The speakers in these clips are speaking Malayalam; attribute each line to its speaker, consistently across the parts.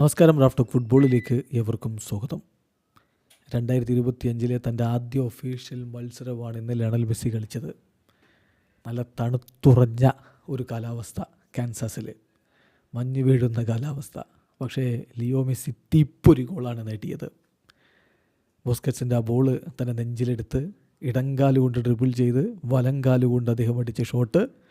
Speaker 1: നമസ്കാരം റാഫ്റ്റോക്ക് ഫുട്ബോളിലേക്ക് ഏവർക്കും സ്വാഗതം. രണ്ടായിരത്തി ഇരുപത്തിയഞ്ചിലെ തന്റെ ആദ്യ ഒഫീഷ്യൽ മത്സരമാണ് ഇന്ന് ലണൽ മെസ്സി കളിച്ചത്. നല്ല തണുത്തുറഞ്ഞ ഒരു കാലാവസ്ഥ കാൻസാസിൽ മഞ്ഞ് വീഴുന്ന കാലാവസ്ഥ. പക്ഷേ ലിയോ മെസ്സി തീപ്പൊരി ഗോളാണ് നേടിയത്. ബോസ്കറ്റ്സിന്റെ ആ ബോൾ തന്നെ നെഞ്ചിലെടുത്ത് ഇടങ്കാലുകൊണ്ട് ഡ്രിബിൾ ചെയ്ത് വലങ്കാലുകൊണ്ട് അദ്ദേഹം അടിച്ച ഷോട്ട്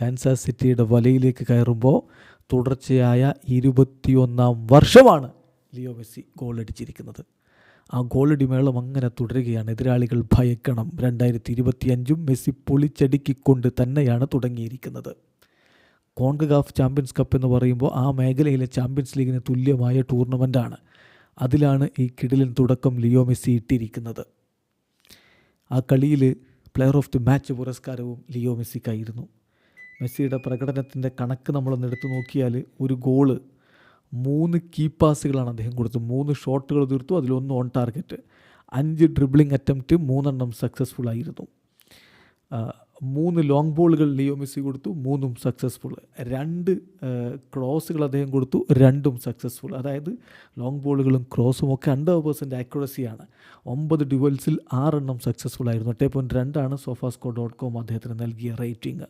Speaker 1: കാൻസാസ് സിറ്റിയുടെ വലയിലേക്ക് കയറുമ്പോൾ തുടർച്ചയായ ഇരുപത്തിയൊന്നാം വർഷമാണ് ലിയോ മെസ്സി ഗോളടിച്ചിരിക്കുന്നത്. ആ ഗോളടി മേളം അങ്ങനെ തുടരുകയാണ്. എതിരാളികൾ ഭയക്കണം. രണ്ടായിരത്തി ഇരുപത്തിയഞ്ചും മെസ്സി പൊളിച്ചടുക്കിക്കൊണ്ട് തന്നെയാണ് തുടങ്ങിയിരിക്കുന്നത്. കോൺഗഗാഫ് ചാമ്പ്യൻസ് കപ്പ് എന്ന് പറയുമ്പോൾ ആ മേഖലയിലെ ചാമ്പ്യൻസ് ലീഗിന് തുല്യമായ ടൂർണമെന്റാണ് അതിലാണ് ഈ കിടിലൻ തുടക്കം ലിയോ മെസ്സി ഇട്ടിരിക്കുന്നത്. ആ കളിയിൽ പ്ലെയർ ഓഫ് ദി മാച്ച് പുരസ്കാരവും ലിയോ മെസ്സിക്കായിരുന്നു. മെസ്സിയുടെ പ്രകടനത്തിന്റെ കണക്ക് നമ്മളൊന്ന് എടുത്തു നോക്കിയാൽ ഒരു ഗോൾ മൂന്ന് കീ പാസുകളാണ് അദ്ദേഹം കൊടുത്തത്. മൂന്ന് ഷോട്ടുകൾ തീർത്തു. അതിലൊന്ന് ഓൺ ടാർഗറ്റ് അഞ്ച് ഡ്രിബ്ലിംഗ് അറ്റംപ്റ്റ് മൂന്നെണ്ണം സക്സസ്ഫുൾ ആയിരുന്നു. മൂന്ന് ലോങ് ബോളുകൾ ലിയോ മെസ്സി കൊടുത്തു. മൂന്നും സക്സസ്ഫുൾ രണ്ട് ക്രോസുകൾ അദ്ദേഹം കൊടുത്തു. രണ്ടും സക്സസ്ഫുൾ അതായത് ലോങ് ബോളുകളും ക്രോസും ഒക്കെ ഹൺഡ്രഡ് പേഴ്സന്റ് ആക്യുറസിയാണ് ഒമ്പത് ഡ്യുവൽസിൽ ആറെണ്ണം സക്സസ്ഫുൾ ആയിരുന്നു. എട്ടേ പോയിന്റ് രണ്ടാണ് സോഫാസ്കോ ഡോട്ട് കോം അദ്ദേഹത്തിന് നൽകിയ റേറ്റിംഗ്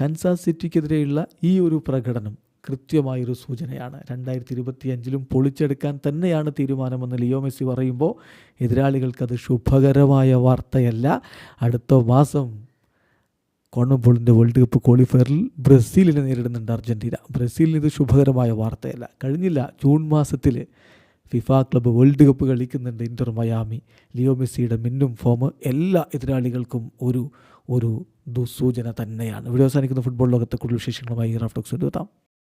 Speaker 1: കൻസാസ് സിറ്റിക്കെതിരെയുള്ള ഈ ഒരു പ്രകടനം കൃത്യമായൊരു സൂചനയാണ്. രണ്ടായിരത്തി ഇരുപത്തി അഞ്ചിലും പൊളിച്ചെടുക്കാൻ തന്നെയാണ് തീരുമാനമെന്ന് ലിയോ മെസ്സി പറയുമ്പോൾ എതിരാളികൾക്കത് ശുഭകരമായ വാർത്തയല്ല. അടുത്ത മാസം കോൺമബോളിന്റെ വേൾഡ് കപ്പ് ക്വാളിഫയറിൽ ബ്രസീലിനെ നേരിടുന്നുണ്ട് അർജന്റീന. ബ്രസീലിന് ഇത് ശുഭകരമായ വാർത്തയല്ല. കഴിഞ്ഞില്ല ജൂൺ മാസത്തിൽ ഫിഫ ക്ലബ്ബ് വേൾഡ് കപ്പ് കളിക്കുന്നുണ്ട് ഇന്റർ മയാമി. ലിയോ മെസ്സിയുടെ മിന്നും ഫോം എല്ലാ എതിരാളികൾക്കും ഒരു ഒരു ദുസൂചന തന്നെയാണ്. ഇവിടെ അവസാനിക്കുന്ന. ഫുട്ബോൾ ലോകത്തെ കൂടുതൽ വിശേഷങ്ങളുമായി റാഫ്റ്റോക്സ് എത്താം.